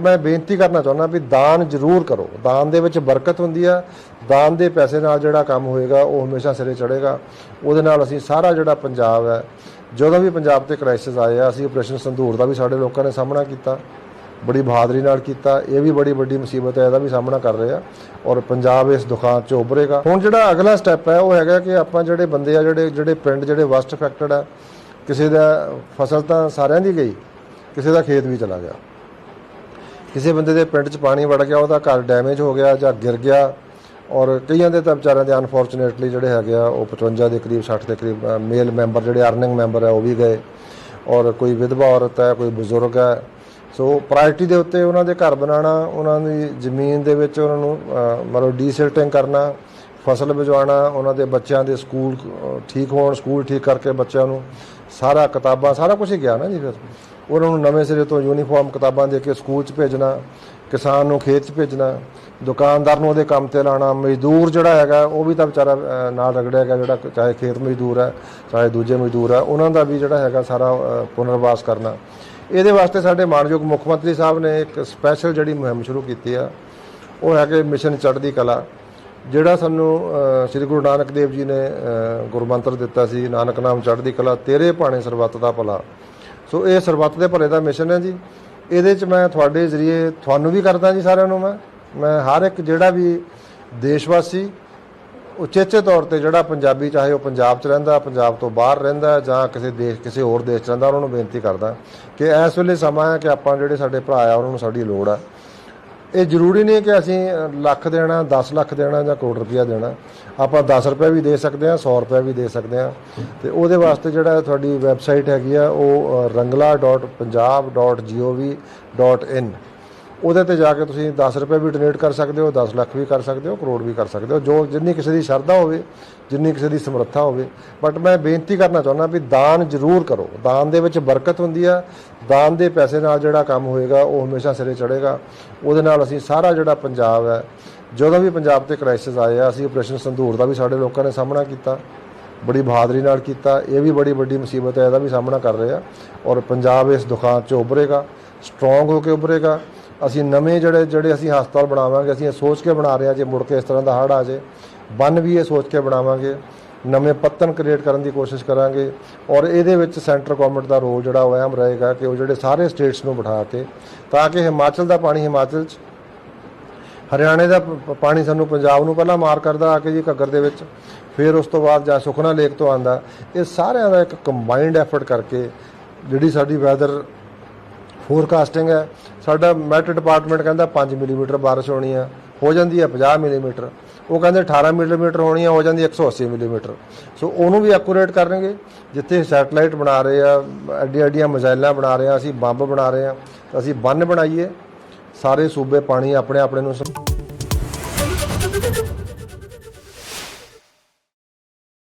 ਮੈਂ ਬੇਨਤੀ ਕਰਨਾ ਚਾਹੁੰਦਾ ਵੀ ਦਾਨ ਜ਼ਰੂਰ ਕਰੋ। ਦਾਨ ਦੇ ਵਿੱਚ ਬਰਕਤ ਹੁੰਦੀ ਆ। ਦਾਨ ਦੇ ਪੈਸੇ ਨਾਲ ਜਿਹੜਾ ਕੰਮ ਹੋਏਗਾ, ਉਹ ਹਮੇਸ਼ਾ ਸਿਰੇ ਚੜੇਗਾ ਉਹਦੇ ਨਾਲ ਅਸੀਂ ਸਾਰਾ ਜਿਹੜਾ ਪੰਜਾਬ ਹੈ, ਜਦੋਂ ਵੀ ਪੰਜਾਬ ਤੇ ਕ੍ਰਾਈਸਿਸ ਆਏ ਆ, ਅਸੀਂ ਆਪਰੇਸ਼ਨ ਸੰਧੂਰ ਦਾ ਵੀ ਸਾਡੇ ਲੋਕਾਂ ਨੇ ਸਾਹਮਣਾ ਕੀਤਾ। ਬੜੀ ਬਹਾਦਰੀ ਨਾਲ ਕੀਤਾ। ਇਹ ਵੀ ਬੜੀ ਵੱਡੀ ਮੁਸੀਬਤ ਹੈ, ਇਹਦਾ ਵੀ ਸਾਹਮਣਾ ਕਰ ਰਹੇ ਆ। ਔਰ ਪੰਜਾਬ ਇਸ ਦੁਕਾਨ ਚੋਂ ਉਭਰੇਗਾ। ਹੁਣ ਜਿਹੜਾ ਅਗਲਾ ਸਟੈਪ ਹੈ, ਉਹ ਹੈਗਾ ਕਿ ਆਪਾਂ ਜਿਹੜੇ ਬੰਦੇ ਆ, ਜਿਹੜੇ ਜਿਹੜੇ ਪਿੰਡ, ਜਿਹੜੇ ਵਸਟ ਅਫੈਕਟਡ ਆ, ਕਿਸੇ ਦਾ ਫਸਲ ਤਾਂ ਸਾਰਿਆਂ ਦੀ ਗਈ, ਕਿਸੇ ਦਾ ਖੇਤ ਵੀ ਚਲਾ ਗਿਆ। ਕਿਸੇ ਬੰਦੇ ਦੇ ਪਿੰਡ 'ਚ ਪਾਣੀ ਵੜ ਗਿਆ, ਉਹਦਾ ਘਰ ਡੈਮੇਜ ਹੋ ਗਿਆ ਜਾਂ ਗਿਰ ਗਿਆ, ਔਰ ਕਈਆਂ ਦੇ ਤਾਂ ਵਿਚਾਰਿਆਂ ਦੇ ਅਨਫੋਰਚੂਨੇਟਲੀ ਜਿਹੜੇ ਹੈਗੇ ਆ, ਉਹ 55 ਦੇ ਕਰੀਬ 60 ਦੇ ਕਰੀਬ ਮੇਲ ਮੈਂਬਰ ਜਿਹੜੇ ਅਰਨਿੰਗ ਮੈਂਬਰ ਹੈ ਉਹ ਵੀ ਗਏ। ਔਰ ਕੋਈ ਵਿਧਵਾ ਔਰਤ ਹੈ, ਕੋਈ ਬਜ਼ੁਰਗ ਹੈ, ਸੋ ਪ੍ਰਾਇੋਰਟੀ ਦੇ ਉੱਤੇ ਉਹਨਾਂ ਦੇ ਘਰ ਬਣਾਉਣਾ, ਉਹਨਾਂ ਦੀ ਜ਼ਮੀਨ ਦੇ ਵਿੱਚ ਉਹਨਾਂ ਨੂੰ ਮਤਲਬ ਡੀਸਿਲਟਿੰਗ ਕਰਨਾ ਫਸਲ ਬਚਾਉਣਾ ਉਹਨਾਂ ਦੇ ਬੱਚਿਆਂ ਦੇ ਸਕੂਲ ਠੀਕ ਹੋਣ, ਸਕੂਲ ਠੀਕ ਕਰਕੇ ਬੱਚਿਆਂ ਨੂੰ ਸਾਰਾ ਕਿਤਾਬਾਂ, ਸਾਰਾ ਕੁਝ ਹੀ ਗਿਆ ਨਾ ਜੀ ਫਿਰ। ਉਹਨਾਂ ਨੂੰ ਨਵੇਂ ਸਿਰੇ ਤੋਂ ਯੂਨੀਫਾਰਮ ਕਿਤਾਬਾਂ ਦੇ ਕੇ ਸਕੂਲ 'ਚ ਭੇਜਣਾ, ਕਿਸਾਨ ਨੂੰ ਖੇਤ 'ਚ ਭੇਜਣਾ, ਦੁਕਾਨਦਾਰ ਨੂੰ ਉਹਦੇ ਕੰਮ ਤੇ ਲਾਣਾ, ਮਜ਼ਦੂਰ ਜਿਹੜਾ ਹੈਗਾ, ਉਹ ਵੀ ਤਾਂ ਵਿਚਾਰਾ ਨਾਲ ਰਗੜਿਆ ਗਿਆ ਜਿਹੜਾ ਚਾਹੇ ਖੇਤ ਮਜ਼ਦੂਰ ਹੈ, ਚਾਹੇ ਦੂਜੇ ਮਜ਼ਦੂਰ ਹੈ, ਉਹਨਾਂ ਦਾ ਵੀ ਜਿਹੜਾ ਹੈਗਾ ਸਾਰਾ ਪੁਨਰਵਾਸ ਕਰਨਾ। ਇਹਦੇ ਵਾਸਤੇ ਸਾਡੇ ਮਾਨਯੋਗ ਮੁੱਖ ਮੰਤਰੀ ਸਾਹਿਬ ਨੇ ਇੱਕ ਸਪੈਸ਼ਲ ਜਿਹੜੀ ਮੁਹਿੰਮ ਸ਼ੁਰੂ ਕੀਤੀ ਆ, ਉਹ ਹੈਗੇ ਮਿਸ਼ਨ ਚੜ੍ਹਦੀ ਕਲਾ। ਜਿਹੜਾ ਸਾਨੂੰ ਸ੍ਰੀ ਗੁਰੂ ਨਾਨਕ ਦੇਵ ਜੀ ਨੇ ਅਹ, ਗੁਰਮੰਤਰ ਦਿੱਤਾ ਸੀ ਨਾਨਕ ਨਾਮ ਚੜ੍ਹਦੀ ਕਲਾ ਤੇਰੇ ਭਾਣੇ ਸਰਬੱਤ ਦਾ ਭਲਾ। ਸੋ ਇਹ ਸਰਬੱਤ ਦੇ ਭਲੇ ਦਾ ਮਿਸ਼ਨ ਹੈ ਜੀ। ਇਹਦੇ 'ਚ ਮੈਂ ਤੁਹਾਡੇ ਜ਼ਰੀਏ ਤੁਹਾਨੂੰ ਵੀ ਕਰਦਾ ਜੀ ਸਾਰਿਆਂ ਨੂੰ ਮੈਂ। ਮੈਂ ਹਰ ਇੱਕ ਜਿਹੜਾ ਵੀ ਦੇਸ਼ਵਾਸੀ ਉਚੇਚੇ ਤੌਰ ਤੇ ਜਿਹੜਾ ਪੰਜਾਬੀ ਚਾਹੇ ਉਹ ਪੰਜਾਬ 'ਚ ਰਹਿੰਦਾ ਪੰਜਾਬ ਤੋਂ ਬਾਹਰ ਰਹਿੰਦਾ ਜਾਂ ਕਿਸੇ ਦੇਸ਼ ਕਿਸੇ ਹੋਰ ਦੇਸ਼ 'ਚ ਰਹਿੰਦਾ ਉਹਨਾਂ ਨੂੰ ਬੇਨਤੀ ਕਰਦਾ ਕਿ ਇਸ ਵੇਲੇ ਸਮਾਂ ਹੈ ਕਿ ਆਪਾਂ ਜਿਹੜੇ ਸਾਡੇ ਭਰਾ ਆ ਉਹਨਾਂ ਨੂੰ ਸਾਡੀ ਲੋੜ ਆ। ਇਹ ਜ਼ਰੂਰੀ ਨਹੀਂ ਕਿ ਅਸੀਂ ਲੱਖ ਦੇਣਾ 10 ਲੱਖ ਦੇਣਾ ਜਾਂ ਕਰੋੜ ਰੁਪਇਆ ਦੇਣਾ। ਆਪਾਂ 10 ਰੁਪਏ ਵੀ ਦੇ ਸਕਦੇ ਹਾਂ 100 ਰੁਪਏ ਵੀ ਦੇ ਸਕਦੇ ਹਾਂ। ਤੇ ਉਹਦੇ ਵਾਸਤੇ ਜਿਹੜਾ ਤੁਹਾਡੀ ਵੈਬਸਾਈਟ ਹੈਗੀ ਆ, ਉਹ rangla.punjab.gov.in ਉਹਦੇ ਤੇ ਜਾ ਕੇ ਤੁਸੀਂ 10 ਰੁਪਏ ਵੀ ਡੋਨੇਟ ਕਰ ਸਕਦੇ ਹੋ 10 ਲੱਖ ਵੀ ਕਰ ਸਕਦੇ ਹੋ, ਕਰੋੜ ਵੀ ਕਰ ਸਕਦੇ ਹੋ, ਜੋ ਜਿੰਨੀ ਕਿਸੇ ਦੀ ਸ਼ਰਧਾ ਹੋਵੇ, ਜਿੰਨੀ ਕਿਸੇ ਦੀ ਸਮਰੱਥਾ ਹੋਵੇ। ਬਟ ਮੈਂ ਬੇਨਤੀ ਕਰਨਾ ਚਾਹੁੰਦਾ ਵੀ ਦਾਨ ਜ਼ਰੂਰ ਕਰੋ। ਦਾਨ ਦੇ ਵਿੱਚ ਬਰਕਤ ਹੁੰਦੀ ਆ। ਦਾਨ ਦੇ ਪੈਸੇ ਨਾਲ ਜਿਹੜਾ ਕੰਮ ਹੋਏਗਾ, ਉਹ ਹਮੇਸ਼ਾ ਸਿਰੇ ਚੜੇਗਾ ਉਹਦੇ ਨਾਲ ਅਸੀਂ ਸਾਰਾ ਜਿਹੜਾ ਪੰਜਾਬ ਹੈ, ਜਦੋਂ ਵੀ ਪੰਜਾਬ ਤੇ ਕ੍ਰਾਈਸਿਸ ਆਏ ਆ, ਅਸੀਂ ਆਪਰੇਸ਼ਨ ਸੰਧੂਰ ਦਾ ਵੀ ਸਾਡੇ ਲੋਕਾਂ ਨੇ ਸਾਹਮਣਾ ਕੀਤਾ। ਬੜੀ ਬਹਾਦਰੀ ਨਾਲ ਕੀਤਾ। ਇਹ ਵੀ ਬੜੀ ਵੱਡੀ ਮੁਸੀਬਤ ਹੈ, ਇਹਦਾ ਵੀ ਸਾਹਮਣਾ ਕਰ ਰਹੇ ਆ। ਔਰ ਪੰਜਾਬ ਇਸ ਦੁਕਾਨ ਚੋਂ ਉਭਰੇਗਾ ਸਟਰੋਂਗ ਹੋ ਕੇ ਉਭਰੇਗਾ। ਅਸੀਂ ਨਵੇਂ ਜਿਹੜੇ ਜਿਹੜੇ ਅਸੀਂ ਹਸਪਤਾਲ ਬਣਾਵਾਂਗੇ, ਅਸੀਂ ਇਹ ਸੋਚ ਕੇ ਬਣਾ ਰਹੇ ਹਾਂ ਜੇ ਮੁੜ ਕੇ ਇਸ ਤਰ੍ਹਾਂ ਦਾ ਹੜ੍ਹ ਆ ਜੇ ਬੰਨ ਵੀ ਇਹ ਸੋਚ ਕੇ ਬਣਾਵਾਂਗੇ। ਨਵੇਂ ਪੱਤਨ ਕ੍ਰੀਏਟ ਕਰਨ ਦੀ ਕੋਸ਼ਿਸ਼ ਕਰਾਂਗੇ ਔਰ ਇਹਦੇ ਵਿੱਚ ਸੈਂਟਰ ਗਵਰਨਮੈਂਟ ਦਾ ਰੋਲ ਜਿਹੜਾ ਉਹ ਅਹਿਮ ਰਹੇਗਾ ਕਿ ਉਹ ਜਿਹੜੇ ਸਾਰੇ ਸਟੇਟਸ ਨੂੰ ਬਿਠਾ ਕੇ, ਤਾਂ ਕਿ ਹਿਮਾਚਲ ਦਾ ਪਾਣੀ ਹਿਮਾਚਲ 'ਚ, ਹਰਿਆਣੇ ਦਾ ਪ- ਪਾਣੀ ਸਾਨੂੰ ਪੰਜਾਬ ਨੂੰ ਪਹਿਲਾਂ ਮਾਰ ਕਰਦਾ ਆ ਕੇ ਜੀ ਘੱਗਰ ਦੇ ਵਿੱਚ, ਫਿਰ ਉਸ ਤੋਂ ਬਾਅਦ ਜਾਂ ਸੁਖਨਾ ਲੇਕ ਤੋਂ ਆਂਦਾ ਇਹ ਸਾਰਿਆਂ ਦਾ ਇੱਕ ਕੰਬਾਈਨਡ ਐਫਰਟ ਕਰਕੇ ਜਿਹੜੀ ਸਾਡੀ ਵੈਦਰ ਫੋਰਕਾਸਟਿੰਗ ਹੈ। ਸਾਡਾ ਮੈਟ ਡਿਪਾਰਟਮੈਂਟ ਕਹਿੰਦਾ 5 ਮਿਲੀਮੀਟਰ ਬਾਰਿਸ਼ ਹੋਣੀ ਆ, ਹੋ ਜਾਂਦੀ ਹੈ 50 ਮਿਲੀਮੀਟਰ ਉਹ ਕਹਿੰਦੇ 18 ਮਿਲੀਮੀਟਰ ਹੋਣੀ ਆ, ਹੋ ਜਾਂਦੀ ਹੈ 180 ਮਿਲੀਮੀਟਰ ਸੋ ਉਹਨੂੰ ਵੀ ਐਕੂਰੇਟ ਕਰਨਗੇ। ਜਿੱਥੇ ਸੈਟਲਾਈਟ ਬਣਾ ਰਹੇ ਆ, ਐਡੀਆਂ ਐਡੀਆਂ ਮਿਜ਼ਾਈਲਾਂ ਬਣਾ ਰਹੇ ਆ, ਅਸੀਂ ਬੰਬ ਬਣਾ ਰਹੇ ਆ, ਅਸੀਂ ਬੰਨ ਬਣਾਈਏ। ਸਾਰੇ ਸੂਬੇ ਪਾਣੀ ਆਪਣੇ ਆਪਣੇ ਨੂੰ